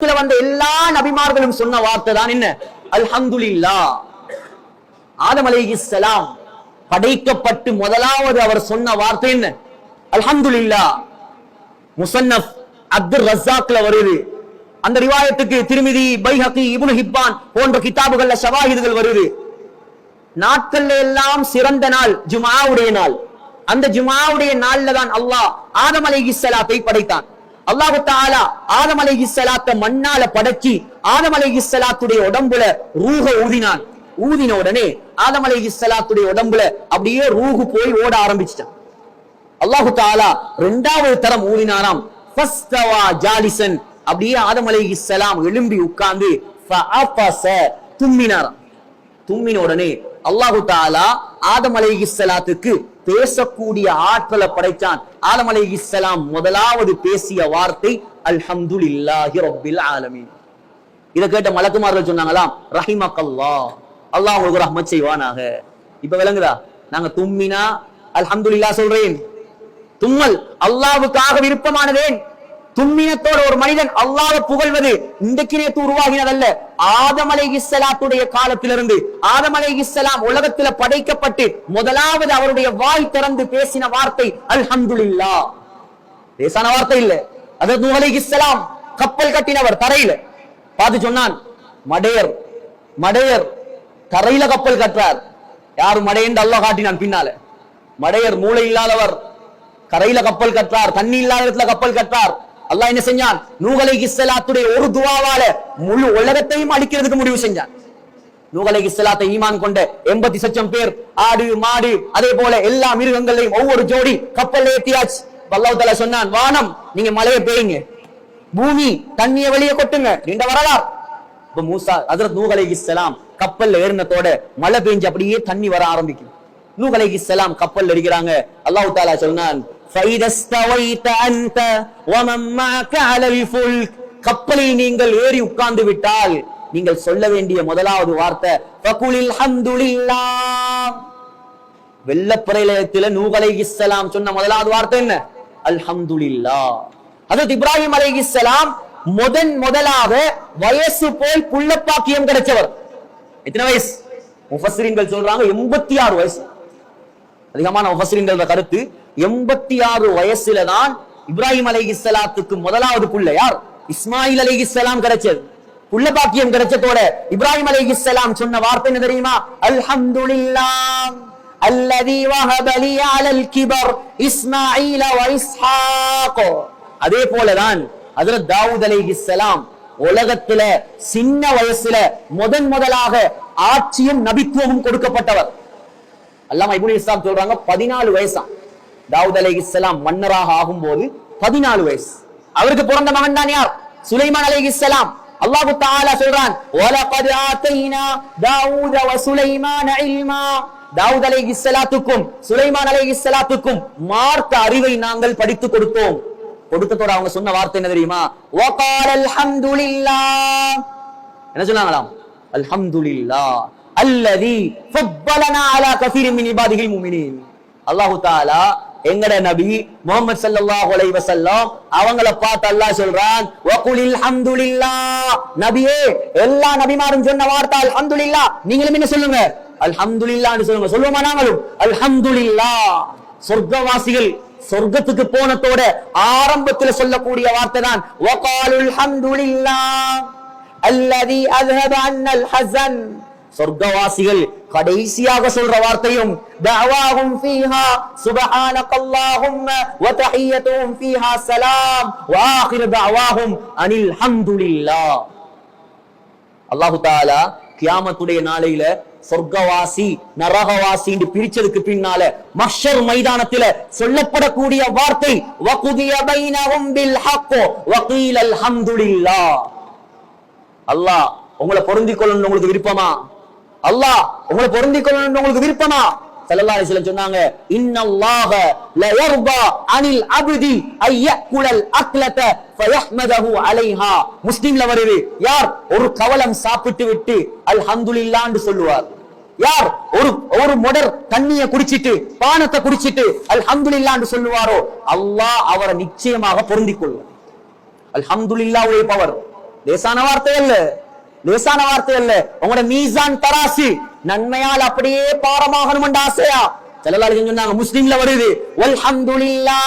உலகத்துல வந்த எல்லா நபிமார்களும் சொன்ன வார்த்தை தான் என்ன? அல்ஹம்துலில்லா ஆதம் அலைஹிஸ்ஸலாம் படைக்கப்பட்டு முதலாவது அவர் சொன்ன வார்த்தை என்ன? அல்ஹம்துலில்லா முசன்னப் அப்துல் ரசாக்ல வருது. அந்த ரிவாயத்துக்கு திருமிதி பைஹகி இபுன் ஹிப்பான் போன்ற கிதாபுகள்ல ஷவாஹிதுகள் வருது. நாட்கள்ல எல்லாம் சிறந்த நாள் ஜுமாவுடைய நாள். அந்த ஜுமாவுடைய நாள்ல தான் அல்லாஹ் ஆதம் அலைஹிஸ்ஸலாத்தை படைத்தான். அல்லாஹு தாலா ஆதம் அலைஹிஸ்ஸலாத்தை மண்ணால படைச்சி ஆதம் அலைஹிஸ்ஸலாத்துடைய உடம்புல ரூக ஊதினான். ஊதின உடனே ஆதம் அலைஹிஸ்ஸலாத்துடைய உடம்புல அப்படியே ரூகு போய் ஓட ஆரம்பிச்சிட்டான். அல்லாஹு தாலா ரெண்டாவது தரம் ஊதினாராம். ஃபஸ்தவா ஜாலிசன். அப்படியே ஆதம் அலைஹிஸ்ஸலாம் எழும்பி உட்கார்ந்து தும்மினாராம். தும்மின உடனே அல்லாஹு தாலா ஆதம் அலைஹிஸ்ஸலாத்துக்கு பேசக்கூடிய ஆற்றலை படைத்தான். ஆதம் இஸ்லாம் முதலாவது பேசிய வார்த்தை அல்ஹம்துலில்லாஹி ரபில் ஆலமீன். இதை கேட்ட மலக்குமார்கள் சொன்னாங்களாம் ரஹிமக்கல்லா அல்லாஹ் உங்களுக்கு ரஹ்மத் செய்வானாக. இப்ப விளங்குதா? நாங்க தும்மினா அல்ஹம்துல்லா சொல்றேன். தும்மல் அல்லாவுக்காக விருப்பமானதேன். தும்மினத்தோட ஒரு மனிதன் அல்லாஹ்வை புகழ்வது இன்றைக்கு நேற்று உருவாகினதல்ல. ஆதம் அலைஹிஸ்ஸலாத்துடைய காலத்திலிருந்து ஆதம் இஸ்லாம் உலகத்துல படைக்கப்பட்டு முதலாவது அவருடைய வாய் திறந்து பேசின வார்த்தை அல்ஹம்துலில்லாஹ் பேசான வார்த்தை இல்ல. அதாவது நூஹ் இஸ்லாம் கப்பல் கட்டினவர் தரையில. பார்த்து சொன்னான் மடையர் மடையர் தரையில கப்பல் கட்டுறார். யாரும் மடையன் அல்லாஹ் காட்டினான் பின்னால. மடையர் மூளை இல்லாதவர் கரையில கப்பல் கற்றார் தண்ணி இல்லாத இடத்துல கப்பல் கற்றார் அல்லாஹ் என்ன செஞ்சான்? நூகலை இஸ்லாத்துடைய ஒரு துவாவால முழு உலகத்தையும் அழிக்கிறதுக்கு முடிவு செஞ்சான். நூகலை இஸ்லாத்தை ஈமான் கொண்ட எண்பத்தி சச்சம் பேர் ஆடு மாடு அதே போல எல்லா மிருகங்களையும் ஒவ்வொரு ஜோடி கப்பல் ஏத்தியாச்சு. வல்லவத்தல சொன்னான் வானம் நீங்க மழையை பெய்யுங்க. பூமி தண்ணிய வெளியே கொட்டுங்க. நீண்ட வரலாறு. இப்ப மூசா ஹஜரத் நூகலை இஸ்லாம் கப்பல்ல ஏறினத்தோட மழை பெஞ்சு அப்படியே தண்ணி வர ஆரம்பிக்கும் நூஹ் அலைஹிஸ்ஸலாம் கப்பல் இருக்கிறாங்க அல்லாஹ் தாலா சொன்னான் فَإِذَا اسْتَوَيْتَ أَنْتَ وَمَن مَّعَكَ عَلَى الْفُلْكِ கப்பலில் நீங்கள் ஏறி உட்கார்ந்து விட்டால் நீங்கள் சொல்ல வேண்டிய முதலாவது வார்த்தை فَقُلِ الْحَمْدُ لِلَّهِ வெள்ளப்பிரளயத்தில நூஹ் அலைஹிஸ்ஸலாம் சொன்ன முதலாவது வார்த்தை என்ன அல்ஹம்துலில்லாஹ் ஹஜரத் இப்ராஹிம் அலைஹிஸ்ஸலாம் முதன் முதலாக வயசு போய் புள்ளப்பாக்கியம் கிடைச்சவர் எத்தனை வயசு முஃபஸ்ஸிரீன்கள் சொல்றாங்க எண்பத்தி ஆறு வயசு அதிகமான உபசிரிங்கிற கருத்து எண்பத்தி ஆறு வயசுல தான் இப்ராஹிம் அலஹி முதலாவது புள்ள. யார்? இஸ்மாயில் அலஹி கிடைச்சது. புள்ள பாக்கியம் கிடைச்சதோட இப்ராஹிம் அலஹி சொன்ன வார்த்தை என்ன தெரியுமா? அல்ஹம்துலில்லாம் அல்லதி வஹபலி அலல் கிபர் இஸ்மாயில வ இஸ்ஹாக். அதே போலதான் அதுல தாவூத் அலைஹி உலகத்துல சின்ன வயசுல முதன் முதலாக ஆட்சியும் நபித்துவமும் கொடுக்கப்பட்டவர். அல்லாம இப்னு இஸ்லாம் சொல்றாங்க பதினாலு வயசா. தாவூத் அலைஹிஸ்ஸலாம் மன்னராக ஆகும் போது பதினாலு வயசு. அவருக்கு பிறந்த மகன் தான் யார்? சுலைமான் அலைஹிஸ்ஸலாம் அல்லாஹு தாலா சொல்றான் வலகத் ஆதைனா தாவூத வ சுலைமான இல்மா. தாவூத் அலைஹிஸ்ஸலாத்துக்கும் சுலைமான் மார்க்க அறிவை நாங்கள் படித்து கொடுத்தோம். கொடுத்ததோட அவங்க சொன்ன வார்த்தை என்ன தெரியுமா? என்ன சொன்னாங்களாம்? அல்ஹம்துலில்லா அல்லதி அல்லாஹு தாலா அல்லாஹ் எங்கட நபி முகமது ஸல்லல்லாஹு அலை வஸல்லம் அவங்கள பார்த்து அல்லாஹ் சொல்றான் வகுலில் ஹம்துலில்லாஹ். நபியே எல்லா நபிமாரும் சொன்ன வார்த்தை அல்ஹம்துலில்லாஹ். நீங்களும் என்ன சொல்லுங்க? அல்ஹம்துலில்லான்னு சொல்லுங்க. சொல்லுவோமா நாங்களும்? அல்ஹம்துலில்லா சொர்க்கவாசிகள் சொர்க்கத்துக்கு போனதோட ஆரம்பத்துல சொல்லக்கூடிய வார்த்தை தான் வகாலுல் ஹம்துலில்லாஹ் அல்லதி அஸ்ஹப அன்னல் ஹஸன். சொர்க்கவாசிகள் கடைசியாக சொல்ற வார்த்தையும் தஅவாஹும் ஃபீஹா சுப்ஹானக்கல்லாஹும்ம வ தஹியத்துஹும் ஃபீஹா ஸலாம் வ ஆகிரு தஅவாஹும் அனில் ஹம்துலில்லாஹ். அல்லாஹு தாலா கியாமத்துடைய நாளையில சொர்க்கவாசி நரகவாசி பிரிச்சதுக்கு பின்னால மஹ்ஷர் மைதானத்தில சொல்லப்படக்கூடிய வார்த்தை வகுதிய பைனஹும் பில் ஹக் வகீல அல்ஹம்துலில்லாஹ் அல்லாஹ் உங்களை பொருந்திக் கொள்ளணும் உங்களுக்கு விருப்பமா? அல்லாஹ் உங்களை பொருந்திக் கொள்ளணும் உங்களுக்கு விருப்பமா? ஸல்லல்லாஹு அலைஹி சொன்னாங்க இன்னல்லாஹ லயர்பா அனில் அப்தி ஐயக்குலல் அக்லத ஃபயஹ்மதஹு அலைஹா. முஸ்லிம்ல வருது யார் ஒரு கவலம் சாப்பிட்டு விட்டு அல்ஹம்துலில்லாஹ்னு சொல்லுவார்? யார் ஒரு ஒரு மொடர் தண்ணிய குடிச்சிட்டு பானத்தை குடிச்சிட்டு அல்ஹம்துலில்லாஹ்னு சொல்லுவாரோ? அல்லாஹ் அவரை நிச்சயமாக பொருந்திக் கொள்வார் அல்ஹம்துலில்லாஹ்வுடைய பவர் லேசான வார்த்தை அல்ல. லேசான வார்த்தை அல்ல. உங்களோட மீசான் தராசு. நன்மையால் அப்படியே பாரமாகணும் ஆசையா? செல்லலாளர்கள் சொன்னாங்க முஸ்லீம்ல வருது. வல்ஹம்துலில்லா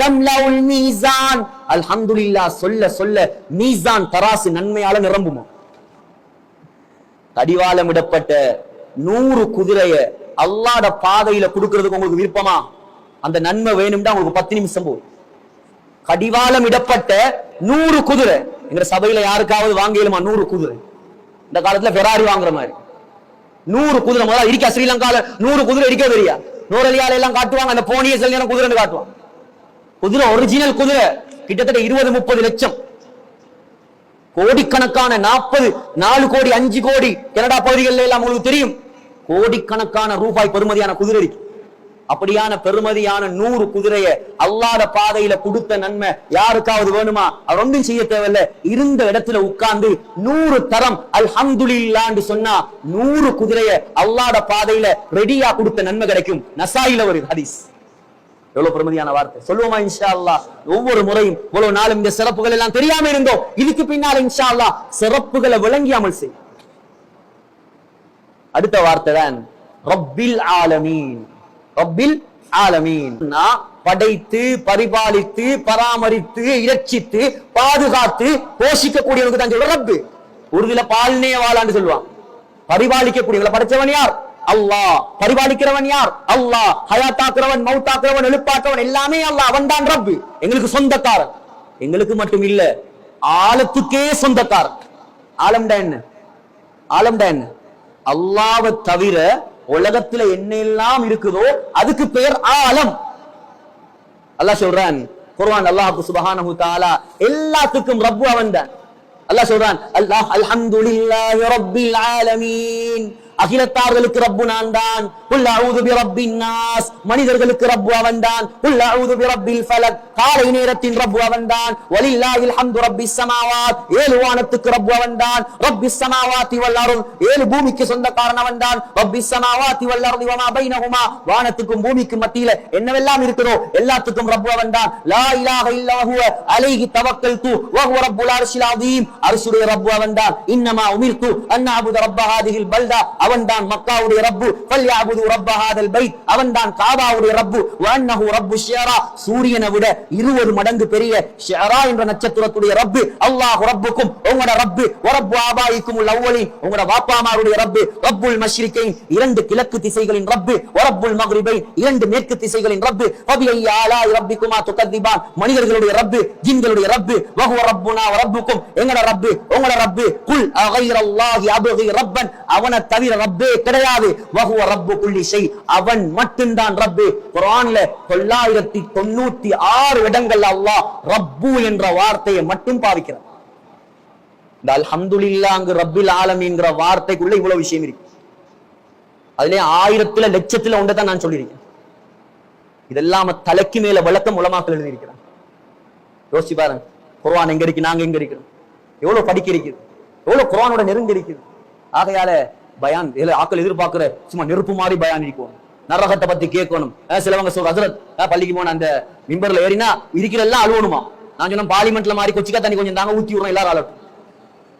தம்லவுல் மீசான். அல்ஹம்துலில்லா சொல்ல சொல்ல மீசான் தராசு நன்மையால நிரம்புமா? கடிவாளம் இடப்பட்ட நூறு குதிரைய அல்லாட பாதையில கொடுக்கறதுக்கு உங்களுக்கு விருப்பமா? அந்த நன்மை வேணும்டா உங்களுக்கு பத்து நிமிஷம் போகும் கடிவாளம் இடப்பட்ட நூறு குதிரை. எங்க சபையில யாருக்காவது வாங்கலுமா நூறு குதிரை? இந்த காலத்துல ஃபெராரி வாங்குற மாதிரி. நூறு குதிரை முதல்ல இருக்கா ஸ்ரீலங்கால நூறு குதிரை இருக்க தெரியா நூறலியால எல்லாம் காட்டுவாங்க அந்த போனிய சில நேரம் குதிரை காட்டுவாங்க குதிரை ஒரிஜினல் குதிரை கிட்டத்தட்ட இருபது முப்பது லட்சம். கோடிக்கணக்கான நாற்பது நாலு கோடி அஞ்சு கோடி கனடா பகுதிகளில் எல்லாம் உங்களுக்கு தெரியும். கோடிக்கணக்கான ரூபாய் பெறுமதியான குதிரை இருக்கு. அப்படியான பெருமதியான நூறு குதிரைய அல்லாத பாதையில கொடுத்த நன்மை யாருக்காவது வேணுமா? அவர் ஒன்றும் செய்ய தேவையில்ல. இருந்த இடத்துல உட்கார்ந்து நூறு தரம் அல்ஹம்துலில்லான்னு சொன்னா நூறு குதிரைய அல்லாத பாதையில ரெடியா கொடுத்த நன்மை கிடைக்கும். நசாயில ஒரு ஹதீஸ். எவ்வளவு பெருமதியான வார்த்தை. சொல்லுவோமா இன்ஷா அல்லா ஒவ்வொரு முறையும் இவ்வளவு நாளும் இந்த சிறப்புகள் எல்லாம் தெரியாம இருந்தோம். இதுக்கு பின்னால இன்ஷா அல்லாஹ் சிறப்புகளை விளங்கி அமல் செய் அடுத்த வார்த்தை தான் ரப்பில் ஆலமீன். ரப்பில் ஆலமீன். நான் படைத்து பரிபாலித்து பராமரித்து இரட்சித்து பாதுகாத்து போஷிக்கக்கூடியவனுக்கு தான் சொல்ற ரப்பு. உறுதியில பால்னே வாழான்னு சொல்லுவான் பரிபாலிக்கக்கூடியவங்களை படைச்சவன் யார்? அல்லாஹ். பரிபாலிக்கிறவன் யார்? அல்லாஹ். ஹயாத்தாக்குறவன் மவுத்தாக்குறவன் எழுப்பாக்குறவன் எல்லாமே அல்லாஹ். அவன் தான் ரப்பு. எங்களுக்கு சொந்தக்காரன். எங்களுக்கு மட்டும் இல்ல ஆழத்துக்கே சொந்தக்காரன். ஆலம்டா என்ன? ஆலம்டா என்ன? அல்லாவை தவிர உலகத்துல என்ன எல்லாம் இருக்குதோ அதுக்கு பெயர் ஆலம். அல்லாஹ் சொல்றான் குர்ஆன் அல்லாஹ் சுபஹானஹு தஆலா எல்லாத்துக்கும் ரப்பு அவன்தான். அல்லாஹ் சொல்றான் அல்லாஹ் அல்ஹம்துலில்லாஹி ரப்பில் ஆலமீன். அகிலத்தார்களுக்கு ரப்பு நான் தான் குல் அஊது பிரப்பின் நாஸ். மனிதர்களுக்கு ரப்பு அவன்தான். குல் பி பிரப்பில் ஃபலக். காலை நேரத்தின் ரப்பு அவன் தான் வலில்லாஹில் ஹம்து ரப்பி சமாவாத். ஏழு வானத்துக்கு ரப்பு அவன்தான். ரப்பிஸ் ஸமாவாத்தி வல் அர்த் ஏழு பூமிக்கு சொந்தக்காரன் அவன்தான். ரப்பிஸ் ஸமாவாத்தி வல் அர்த் இவமா பைனஹுமா. வானத்துக்கும் பூமிக்கும் மத்தியில என்னவெல்லாம் இருக்கிறோ எல்லாத்துக்கும் ரப்பு அவன் தான் லா இலாஹ இல்லா ஹுவ அலைஹி தவக்கல்து. வ ஹுவ ரப்புல் அர்ஷில் அதீம் அர்ஷுடைய ரப்பு அவன் தான் இன்னமா உமிர்து அன் அபுத ரப்ப ஹாதிஹில் பல்தா. அவன் தான் மக்காவுடைய ரப்பு. ஃபல்யஅபுது ரப்பஹாதல் ஹாதல் அவன் தான் காபாவுடைய ரப்பு. வ ரப்பு ஷியரா. சூரியனை விட இருபது மடங்கு பெரிய ஷியரா என்ற நட்சத்திரத்துடைய ரப்பு. அல்லாஹ் ரப்புக்கும் உங்களோட ரப்பு. வ ரப்பு ஆபாயிக்கும் அவ்வளி உங்களோட வாப்பாமாருடைய ரப்பு. ரப்புல் மஷ்ரிகைன் இரண்டு கிழக்கு திசைகளின் ரப்பு. வ ரப்புல் மக்ரிபைன் இரண்டு மேற்கு திசைகளின் ரப்பு. ஃபபிஐ ஆலாய் ரப்பிக்குமா துகத்திபான். மனிதர்களுடைய ரப்பு ஜின்களுடைய ரப்பு. வகுவ ரப்புனா ரப்புக்கும் எங்களோட ரப்பு உங்களோட ரப்பு. குல் அகைரல்லாஹி அபகி ரப்பன். அவனை தவிர ரப்பே கிடையாது. வகுவ ரப்பு புள்ளி செய் அவன் மட்டும்தான் ரப்பு. குரான்ல தொள்ளாயிரத்தி தொண்ணூத்தி ஆறு இடங்கள் அல்லாஹ் ரப்பு என்ற வார்த்தையை மட்டும் பாவிக்கிறான். இந்த அல்ஹம்துலில்லாஹ் ரப்பில் ஆலம் என்கிற வார்த்தைக்குள்ள இவ்வளவு விஷயம் இருக்கு. அதுலயே ஆயிரத்துல லட்சத்துல ஒன்றை தான் நான் சொல்லியிருக்கேன். இதெல்லாம் தலைக்கு மேல விளக்கம் உலமாக்கள் எழுதியிருக்கிறான் யோசிச்சு பாருங்க. குரான் எங்க இருக்கு? நாங்க எங்க இருக்கிறோம்? எவ்வளவு படிக்க இருக்குது? எவ்வளவு குரானோட நெருங்கி இருக்குது? ஆகையால பயான். இதுல ஆக்கள் எதிர்பார்க்கிற சும்மா நெருப்பு மாதிரி பயான் இருக்கும். நரகத்தை பத்தி கேட்கணும். சிலவங்க சொல்ற ஹசரத் பள்ளிக்கு போன அந்த மிம்பர்ல ஏறினா இருக்கிற எல்லாம் அழுவணுமா? நான் சொன்ன பார்லிமெண்ட்ல மாதிரி கொச்சிக்கா தண்ணி கொஞ்சம் தாங்க ஊத்தி விடுறோம் எல்லாரும் அழட்டும்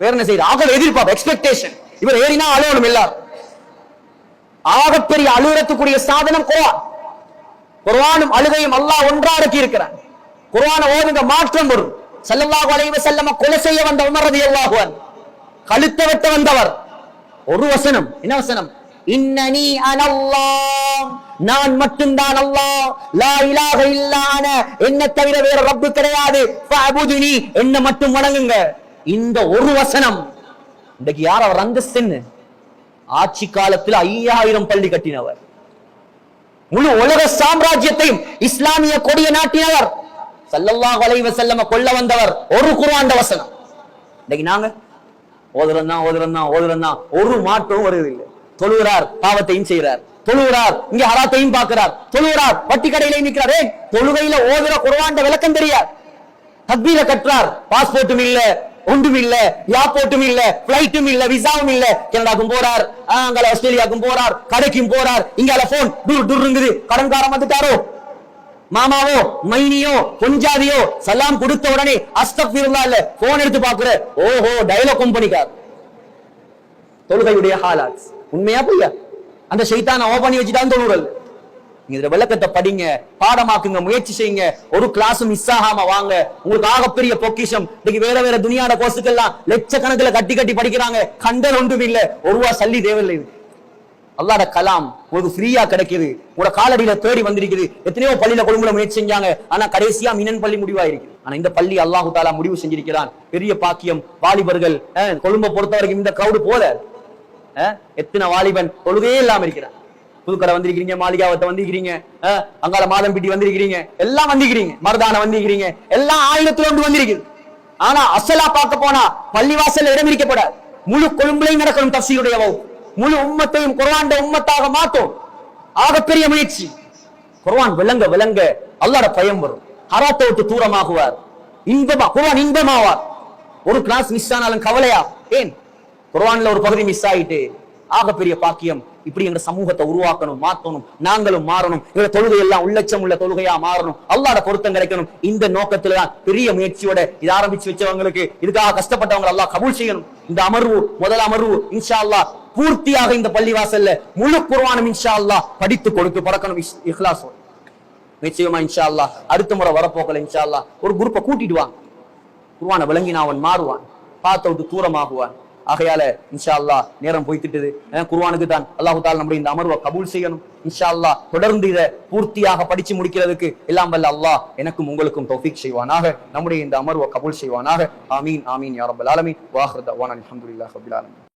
வேற என்ன செய்யுது? ஆக்கள் எதிர்பார்ப்பு எக்ஸ்பெக்டேஷன் இவர் ஏறினா அழுவணும் எல்லாரும். ஆகப்பெரிய அழுகிறதுக்குரிய சாதனம் குரான் குர்வானும் அழுகையும் அல்லாஹ் ஒன்றா அடக்கி இருக்கிறான் குர்ஆனை ஓதுங்க மாற்றம் வரும். செல்லல்லாஹு அலைஹி வஸல்லம் கொலை செய்ய வந்த உமர் ரலியல்லாஹு அன்ஹு. கழுத்தை வெட்ட வந்தவர். ஒரு வசனம் என்ன வசனம்? இன்னனி அனல்லாஹ் நான் மட்டும்தான் அல்லாஹ். லா இலாஹ இல்லா என்ன தவிர வேற ரப்பு கிடையாது. ஃபஅபுதுனி. என்ன மட்டும் வணங்குங்க. இந்த ஒரு வசனம் இன்றைக்கு யார் அவர் அந்தஸ்து ஆட்சி காலத்தில் ஐயாயிரம் பள்ளி கட்டினவர். முழு உலக சாம்ராஜ்யத்தையும் இஸ்லாமிய கொடிய நாட்டினவர். சல்லல்லாஹு அலைஹி செல்லம கொல்ல வந்தவர். ஒரு குர்ஆன் வசனம். இன்னைக்கு நாங்க ஓதுறந்தான் தான் ஓதுறோம் ஒரு மாற்றம் வருவதில்லை. தொழுகிறார் பாவத்தையும் செய்கிறார். தொழுகிறார் இங்க ஹராத்தையும் பார்க்கிறார். தொழுகிறார் வட்டி கடையில நிற்கிறார் தொழுகையில ஓதுற குரவாண்ட விளக்கம் தெரியாது. தக்பீர கற்றார் பாஸ்போர்ட்டும் இல்ல ஒன்றும் இல்ல ஏர்போர்ட்டும் இல்ல பிளைட்டும் இல்ல விசாவும் இல்ல. கனடாக்கும் போறார் ஆஹ், அங்கால ஆஸ்திரேலியாக்கும் போறார் கடைக்கும் போறார். இங்கால போன் டுர் டுர்ங்குது கடன்காரம் வந்துட்டாரோ? மாமாவோ மைனியோ கொஞ்சாதியோ சலாம் கொடுத்த உடனே அஸ்தக்ஃபிருல்லாஹ் இல்ல போன் எடுத்து பாக்குற ஓஹோ டயலாக் கம்பெனிக்கார் தொழுகையுடைய ஹாலாத் உண்மையா பொய்யா? அந்த சைத்தான ஓ பண்ணி வச்சுட்டான்னு தொழுறல் நீங்க இதுல விளக்கத்தை படிங்க பாடமாக்குங்க முயற்சி செய்யுங்க. ஒரு கிளாஸும் மிஸ் ஆகாம வாங்க. உங்களுக்கு ஆகப்பெரிய பொக்கிஷம். இன்னைக்கு வேற வேற துணியாட கோர்ஸுக்கெல்லாம் லட்சக்கணக்கில் கட்டி கட்டி படிக்கிறாங்க. கண்டல் ஒன்றும் இல்லை. ஒரு ரூபா சல்லி தேவையில்லை. அல்லாட கலாம் உங்களுக்கு ஃப்ரீயா கிடைக்குது. உங்களோட காலடியில தேடி வந்திருக்குது. எத்தனையோ பள்ளியில கொழும்புல முயற்சி செஞ்சாங்க. ஆனா கடைசியா மினன் பள்ளி முடிவாயிருக்கு. ஆனா இந்த பள்ளி அல்லாஹு தாலா முடிவு செஞ்சிருக்கிறான். பெரிய பாக்கியம். வாலிபர்கள் கொழும்ப கொழும்பை பொறுத்த வரைக்கும் இந்த கிரௌடு போல. எத்தனை வாலிபன் தொழுகையே இல்லாம இருக்கிறான். புதுக்கடை வந்திருக்கிறீங்க மாளிகாவத்தை வந்திருக்கிறீங்க அஹ், அங்கால மாதம்பிட்டி வந்திருக்கிறீங்க எல்லாம் வந்திருக்கிறீங்க. மருதான வந்திருக்கிறீங்க. எல்லாம் ஆயிரத்துல ஒன்று வந்திருக்குது. ஆனா அசலா பார்க்க போனா பள்ளிவாசல் இடம் இருக்கப்படாது முழு கொழும்புலையும் நடக்கணும் தப்சியுடைய வகுப்பு. முழு உம்மத்தையும் குர்ஆன்ட உம்மத்தாக மாத்தோம் ஆகப்பெரிய முயற்சி. குரவான் விளங்க விளங்க அல்லாட பயம் வரும். ஹராத்தை விட்டு தூரமாகுவார். இன்பமா குர்ஆன் இன்பமாவார். ஒரு கிளாஸ் மிஸ் ஆனாலும் கவலையா? ஏன்? குர்ஆன்ல ஒரு பகுதி மிஸ் ஆயிட்டு ஆகப்பெரிய பாக்கியம். இப்படி எங்க சமூகத்தை உருவாக்கணும் மாத்தணும் நாங்களும் மாறணும். எங்க தொழுகை எல்லாம் உள்ளச்சம் உள்ள தொழுகையா மாறணும். அல்லாட பொருத்தம் கிடைக்கணும். இந்த நோக்கத்துல தான் பெரிய முயற்சியோட இது ஆரம்பிச்சு வச்சவங்களுக்கு இதுக்காக கஷ்டப்பட்டவங்க எல்லாம் கபூல் செய்யணும். இந்த அமர்வு முதல் அமர்வு இன்ஷா அல்லாஹ் பூர்த்தியாக இந்த பள்ளிவாசல்ல முழு குர்ஆனும் இன்ஷா அல்லாஹ் படித்து கொடுத்து பறக்கணும் இஹ்லாஸ். நிச்சயமா இன்ஷா அல்லாஹ் அடுத்த முறை வரப்போக்கல இன்ஷா அல்லாஹ் ஒரு குரூப்பை கூட்டிட்டு வாங்க. குர்ஆனை விளங்கினா அவன் மாறுவான். பார்த்த விட்டு தூரமாகுவான். ஆகையால இன்ஷா அல்லாஹ் நேரம் போய்த்திட்டது. குருவானுக்கு தான். அல்லாஹு தால் நம்முடைய இந்த அமர்வை கபூல் செய்யணும். இன்ஷா அல்லாஹ் தொடர்ந்து இதை பூர்த்தியாக படிச்சு முடிக்கிறதுக்கு எல்லாம் வல்ல அல்லாஹ் எனக்கும் உங்களுக்கும் தௌஃபிக் செய்வானாக. நம்முடைய இந்த அமர்வை கபூல் செய்வானாக. ஆமீன் ஆமீன் யா ஆலமீன். வாஹிர் தவானா அல்ஹம்துலில்லாஹி அபுல் ஆலமீன்.